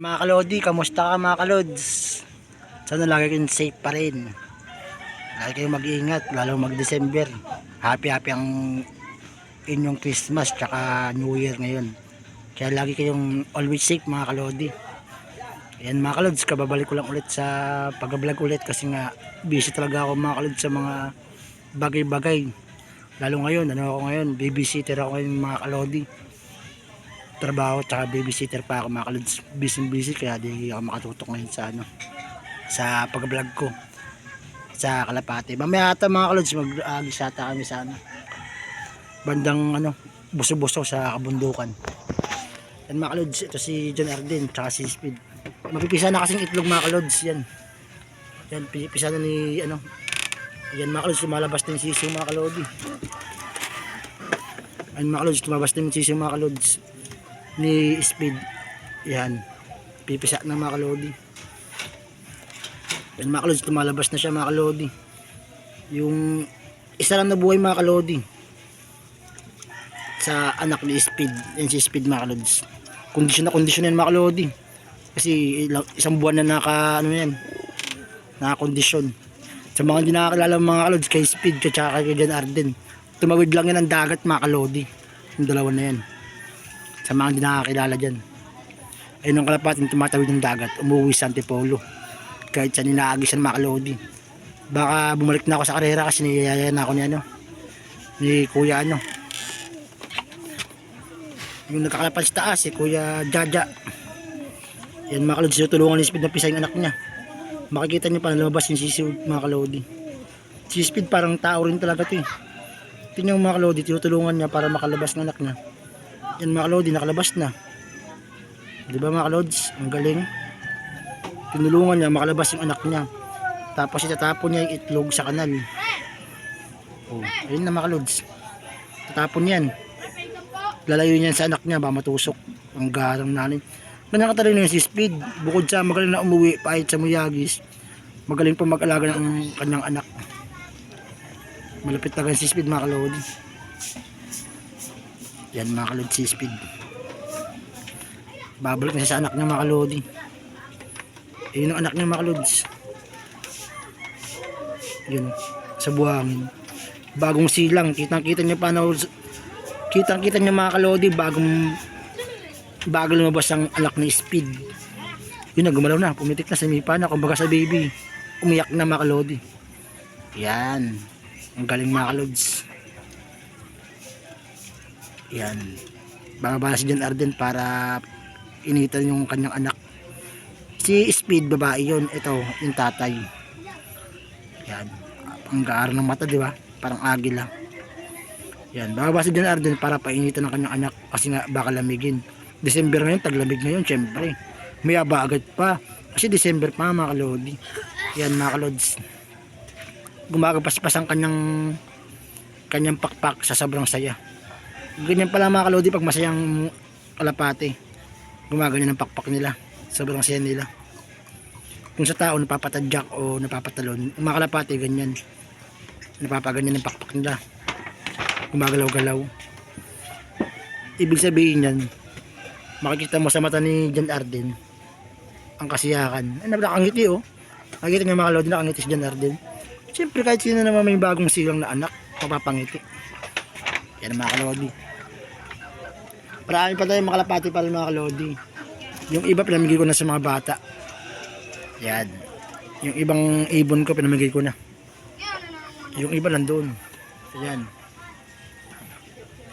Mga kalodi, kamusta ka mga kalods? Sana lagi kayong safe pa rin. Lagi kayong mag-iingat, lalo mag-December. Happy happy ang inyong Christmas tsaka New Year ngayon. Kaya lagi kayong always safe mga kalodi. Ayan mga kalods, kababalik ko lang ulit sa pag-vlog ulit kasi nga busy talaga ako mga kalods sa mga bagay-bagay. Lalo ngayon, ano ako ngayon, babysitter ako ngayon mga kalodi trabaho tsaka babysitter pa ako mga kalods busy busy kaya di ako makatutok ngayon sa ano sa pag-vlog ko. Sa Kalapati mamaya ata mga kalods mag-agis ata kami sa ano bandang ano buso-buso sa kabundukan. Yan mga kalods ito si John Arden tsaka si Speed. Mapipisa na kasing itlog mga kalods yan. Yan pipisa na ni ano. Yan mga kalods lumalabas yung sisyo mga kalodi yan mga kalods lumabas na yung sisyo mga kalods ni Speed. Yan. Pipisa ng mga kalodi. Yan mga kalodi, tumalabas na siya mga kalodi. Yung isa lang na buhay mga kalodi. Sa anak ni Speed. Yan si Speed mga kalodi. Kondisyon na kondisyon yan mga kalodi. Kasi isang buwan na naka ano yan. Naka-kondisyon. Sa mga hindi nakakilala mga kalodi kay Speed at saka kay Jan Arden. Tumawid lang yan ang dagat mga kalodi. Yung dalawa na yan sa mga hindi nakakilala dyan. Ayun ang kalapatin tumatawid ng dagat umuwi sa Antipolo. Kahit sa ninaagis ng makalodi baka bumalik na ako sa karera kasi niyayaya ako ni ano ni kuya ano. Yung nagkakalapan sa taas si kuya Jaja. Yan mga kalodi tulungan ni Speed na pisay yung anak niya. Makikita niyo pa lumabas yung sisi mga kalodi. Si Speed parang tao rin talaga to eh. Tingnan yung mga kalodi tinutulungan niya para makalabas ng anak niya yan mga kalodi, nakalabas na. Di ba mga kalods? Ang galing. Tinulungan niya, makalabas yung anak niya. Tapos itatapon niya yung itlog sa kanal. Oh, ayun na mga kalods. Tatapon yan. Lalayo niya sa anak niya, ba matusok. Ang garang nanin. Ganyan katalino yung si Speed. Bukod sa magaling na umuwi, kahit sa Muyagis, magaling pa mag-alaga ng kanyang anak. Malapit na si Speed mga kalodi. Yan mga kalod si speed. Babalik na sa anak niya mga kalodi. Ayun ang anak niya mga kalods. Yun. Sa buhangin. Bagong silang. Kitang kita niya pa na kitang kita niya mga kalodi. Bagong bago lumabas ang anak ni speed. Yun na gumalaw na. Pumitik na sa mipa na. Kumbaga sa baby. Umiyak na mga kalodi. Yan. Ang galing mga kalods. Yan. Bababa si John Arden para initan yung kanyang anak. Si Speed, babae yun. Ito, yung tatay. Yan. Ang gaar ng mata, di ba? Parang agila. Yan. Bababa si John Arden para painitan ng kanyang anak kasi nga baka lamigin. December ngayon, taglamig ngayon, syempre. May aba agad pa. Kasi December pa, mga kalodi. Yan, mga kalods. Gumagapaspas ang kanyang kanyang pakpak sa sobrang saya ganyan pala mga kalodi pag masayang kalapate gumaganyan ng pakpak nila. Sobrang saya nila. Kung sa tao napapatadyak o napapatalon. Mga kalapate ganyan. Napapaganyan ng pakpak nila. Gumagalaw-galaw. Ibig sabihin yan makikita mo sa mata ni Jan Arden ang kasiyakan ay nakangiti oh. Nakikita niyo mga kalodi nakangiti si Jan Arden. Siyempre kahit sino naman may bagong silang na anak mapapangiti. Yan ang mga kalodi Marami pa tayong makalapati pa rin mga kalodi. Yung iba pinamigay ko na sa mga bata. Yan. Yung ibang ibon ko pinamigay ko na. Yung iba nandun. Ayan.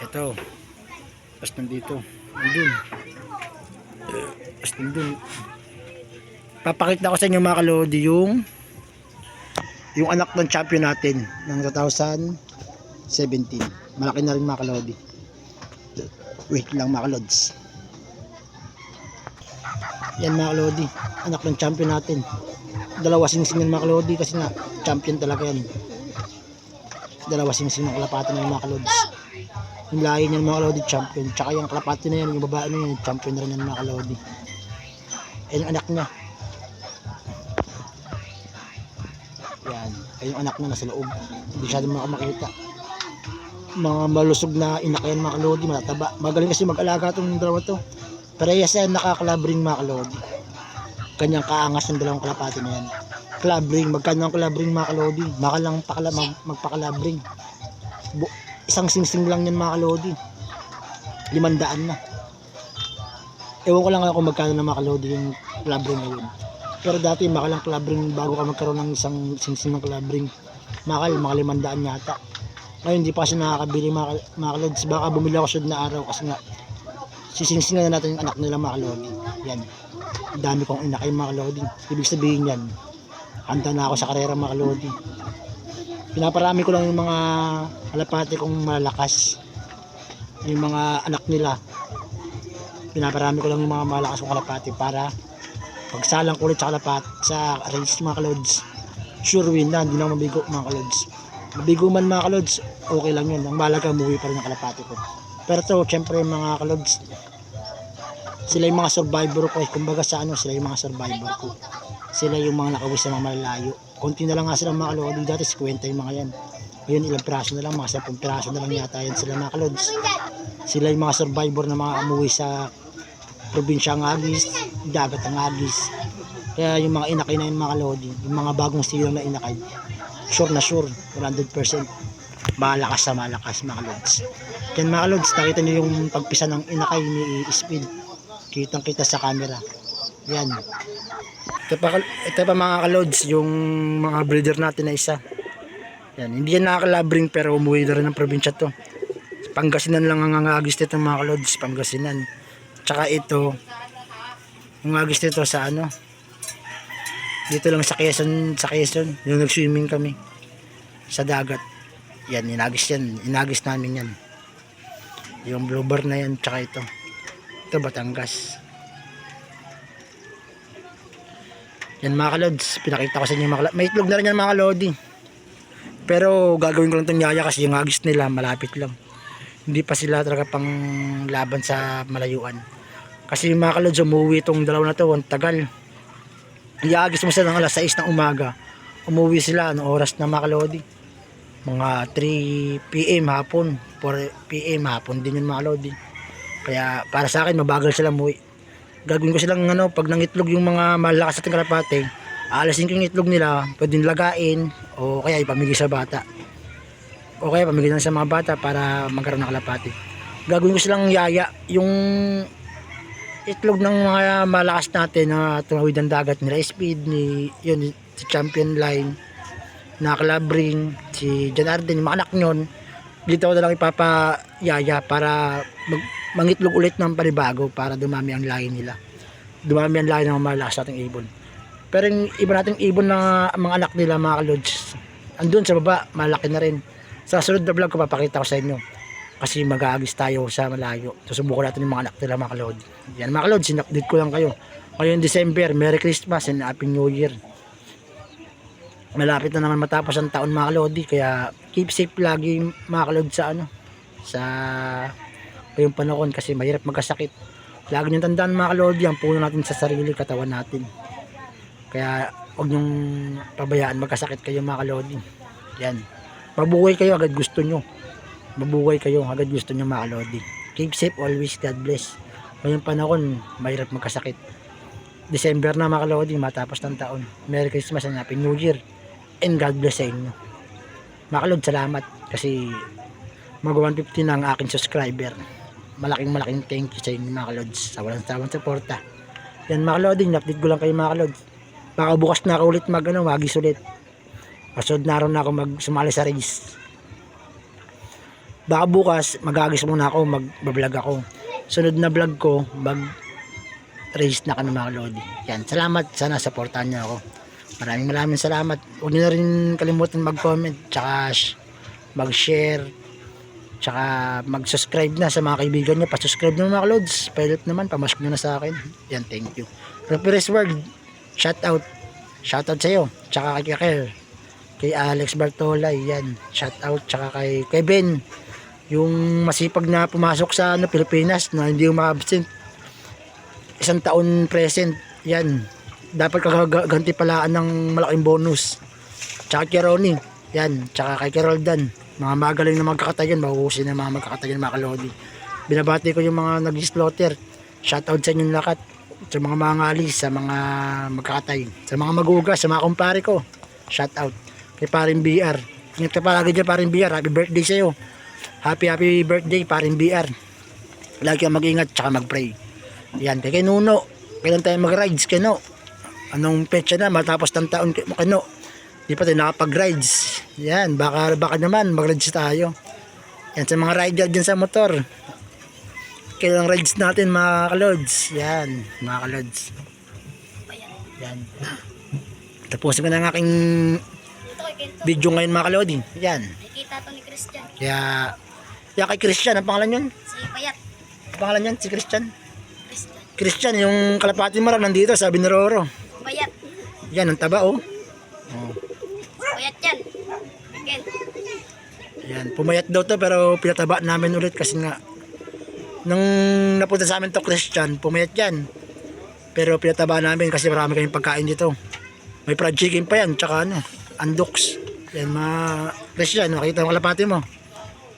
Ito. Tapos nandito. Nandun. Tapos nandun. Papakita ko sa inyo mga kalodi yung yung anak ng champion natin ng 2017. Malaki na rin mga kalodi. Wait lang mga lods. Yan mga lodi. Anak ng champion natin. Dalawa sing-sing yan mga lodi kasi nga champion talaga yan. Dalawa sing-sing ng kalapati na yung mga lods. Yung lahi niyan mga lodi champion. Tsaka yung kalapati na yan, yung babae na yan, champion na rin yan mga lodi. Yan yung anak niya. Yan. Ay yung anak niya nasa loob. Hindi siya din makita mga malusog na inakayan mga kalodi, matataba. Magaling kasi mag-alaga itong dalawa to. Parehas yan nakakalabring mga kalodi. kanyang kaangas ng dalawang kalapati na yan. Club ring, magkano ang club ring mga kalodi? Baka lang pakala, mag, magpa-club ring. Bu- isang singsing lang yan mga kalodi. Limandaan na. Ewan ko lang ako kung magkano na mga kalodi yung club ring ngayon. Pero dati makalang club ring bago ka magkaroon ng isang singsing ng club ring. Makal, mga limandaan yata. Ngayon, hindi pa kasi nakakabili mga, mga kalods. Baka bumili ako sunod na araw kasi nga sisingsingan na natin yung anak nila mga kalodi. Yan. Dami kong inakay mga kalodi. Ibig sabihin yan, handa na ako sa karera mga kalodi. Pinaparami ko lang yung mga kalapati kong malalakas. Yung mga anak nila. Pinaparami ko lang yung mga malakas kong kalapati para pagsalang ko ulit sa kalapat sa race mga kalods sure win na hindi na mabigo mga kalods mabigo man mga kalods okay lang yun. Ang malaga umuwi pa rin ang kalapati ko. Pero to syempre mga kalods sila yung mga survivor ko. Eh. kumbaga sa ano sila yung mga survivor ko. Sila yung mga nakawis sa mga malalayo. Konti na lang nga sila mga kalods dati 50 yung mga yan. Ngayon ilang piraso na lang mga 10 piraso na lang yata yan sila mga kalods sila yung mga survivor na mga umuwi sa probinsya ng Agis, dagat ng Agis. Kaya yung mga inakay na yun mga kalodi, yung mga bagong silang na inakay, sure na sure, 100%. Malakas sa malakas mga lods. Yan mga lods, nakita nyo yung pagpisa ng inakay ni Speed. Kitang kita sa camera. Yan. Ito pa, ito pa mga kalods, yung mga breeder natin na isa. Yan, hindi yan nakakalabring pero umuwi na rin ng probinsya to. Pangasinan lang ang angagis nito mga kalods, Pangasinan. Tsaka ito, yung agis nito sa ano, dito lang sa Quezon, sa Quezon, yung nag-swimming kami sa dagat. Yan, inagis yan, inagis namin yan. Yung bluebird na yan, tsaka ito. Ito, Batangas. Yan mga kalods, pinakita ko sa inyo mga kalods. May itlog na rin yan mga kalodi. Pero gagawin ko lang itong yaya kasi yung agis nila malapit lang hindi pa sila talaga pang laban sa malayuan. Kasi mga kalods, umuwi itong dalawa na to, ang tagal. Iagis mo sila ng alas 6 ng umaga. Umuwi sila, anong oras na mga kalodi? Mga 3 p.m. hapon, 4 p.m. hapon din yun mga kalodi. Kaya para sa akin, mabagal sila umuwi. Gagawin ko silang ano, pag nangitlog yung mga malakas at kalapate, aalasin ko yung itlog nila, pwedeng lagain, o kaya ipamigay sa bata o kaya pamigyan sa mga bata para magkaroon ng kalapati. Gagawin ko silang yaya yung itlog ng mga malakas natin na tumawid ng dagat nila. Speed ni yun si champion line na kalabring si John Arden yung mga anak nyon dito ko na lang ipapayaya para mag, mangitlog ulit ng panibago para dumami ang lahi nila. Dumami ang lahi ng mga malakas nating ibon. Pero yung iba nating ibon na mga anak nila mga kalods andun sa baba malaki na rin. Sa sunod na vlog ko papakita ko sa inyo kasi mag-aagis tayo sa malayo. Susubukan natin yung mga anak nila mga kalod yan mga kalod sinupdate ko lang kayo. Ngayon December Merry Christmas and Happy New Year. Malapit na naman matapos ang taon mga kalodi kaya keep safe lagi mga kalod sa ano sa ngayong panahon kasi mahirap magkasakit. Lagi nyo tandaan mga kalodi ang puno natin sa sarili katawan natin. Kaya huwag nyong pabayaan magkasakit kayo mga kalodi yan. Mabuhay kayo agad gusto nyo mabuhay kayo agad gusto nyo mga kalodi keep safe always God bless. Ngayong panahon mahirap magkasakit. December na mga kalodi matapos ng taon. Merry Christmas and Happy New Year and God bless sa inyo. Mga salamat kasi mag 150 na ang aking subscriber. Malaking malaking thank you sa inyo mga kalods sa walang sawang suporta. Yan mga kaloding update ko lang kayo mga kalods baka bukas na ako ulit mag ano magis ulit. Kasunod na araw na ako mag sumali sa race. Baka bukas magagis muna ako, mag-vlog ako. Sunod na vlog ko, mag race na ka ng mga lodi. Yan, salamat. Sana supportahan niyo ako. Maraming maraming salamat. Huwag niyo na rin kalimutan mag-comment, tsaka sh- mag-share, tsaka mag-subscribe na sa mga kaibigan niyo. Pa-subscribe na mga lods. Pa-help naman, pamask nyo na sa akin. Yan, thank you. Reference World, shout out. Shout out sa iyo. Tsaka kay Kakel kay Alex Bartola yan shout out tsaka kay Kevin yung masipag na pumasok sa ano, Pilipinas na hindi umabsent. Isang taon present yan. Dapat kagaganti palaan ng malaking bonus. Tsaka kay Ronnie yan. Tsaka kay Carol Dan mga magaling na magkakatayan mahuhusin na mga magkakatayan mga kalodi. Binabati ko yung mga nag-slaughter shout out sa inyong lakat. Sa mga mangali, sa mga magkakatay, sa mga maguga, sa mga kumpare ko. Shout out kay paring BR. Ingat ka palagi dyan paring BR. Happy birthday sa'yo. Happy happy birthday paring BR. Lagi kang mag-ingat tsaka mag-pray. Yan, kay Nuno. Kailan tayo mag-rides, Keno? Anong petsa na matapos ng taon, Keno? Di pa tayo nakapag-rides. Yan, baka, baka naman mag-rides tayo. Yan, sa mga rider dyan sa motor. Kailang rides natin mga kalods. Yan, mga kalods. Yan. Tapusin ko na ang aking kay video ngayon mga kalodi. Yan. Nakikita to ni Christian. Kaya, kaya kay Christian, ang pangalan yun? Si Payat. Ang pangalan yun, si Christian. Christian. Christian, yung kalapati mo nandito, sabi ni Roro. Payat. Yan, ang taba oh. oh. Payat yan. Ken. Yan, pumayat daw to pero pinataba namin ulit kasi nga nung napunta sa amin to Christian, pumayat yan. Pero pinataba namin kasi marami kayong pagkain dito. May fried chicken pa yan, tsaka ano, andoks. Yan mga Christian, makita mo kalapati mo.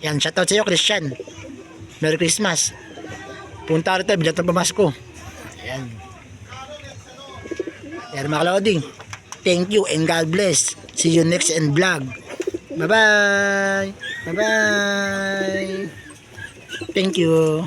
Yan, shoutout sa iyo Christian. Merry Christmas. Punta rito, bilat ng pamasko. Yan. Yan mga. Thank you and God bless. See you next and vlog. Bye-bye. Bye-bye. Thank you.